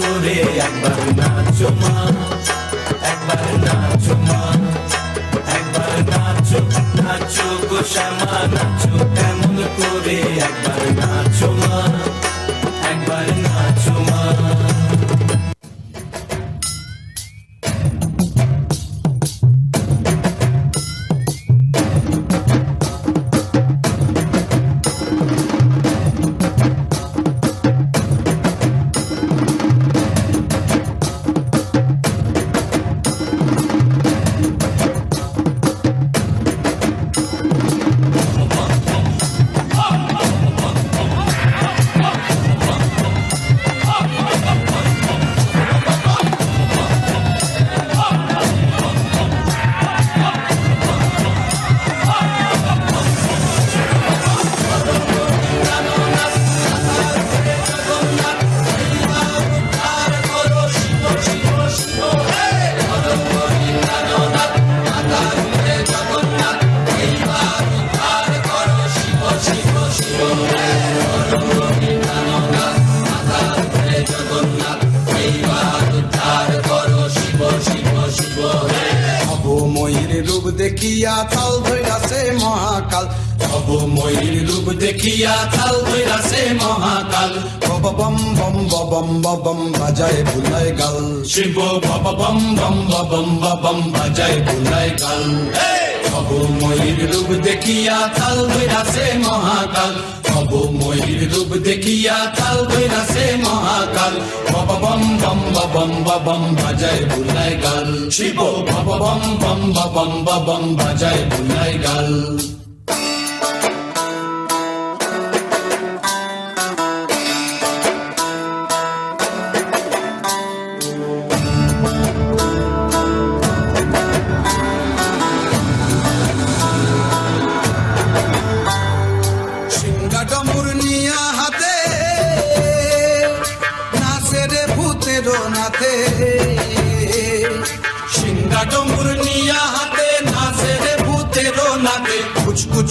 করে একবার নাচো মা, একবার নাচো মা, একবার নাচো নাচো গো শ্যামা, নাচো কেমন করে একবার নাচো মা। রূপ দেখিয়া তাল ধৈরাছে মহাকাল। অবময়ীর রূপ দেখিয়া তাল ধৈরাছে মহাকাল। বম বম বম বম বাজায় ভুলায় গাল। শিব বব বম বম বম বম বাজায় বুলায় গাল। অবময়ীর রূপ দেখিয়া তাল ধৈরাছে মহাকাল। অবময়ীর রূপ দেখিয়া তাল ধৈরাছে বব বম বম বম বাজায় বুলায় গাল শিব বব বম বম বম বম বাজায় বুলায় গাল সিংহা প্রেরণাতে সিংহা ডমুর নিয়া হাতে নাচে রে ভূতের নাতে কুচকুচ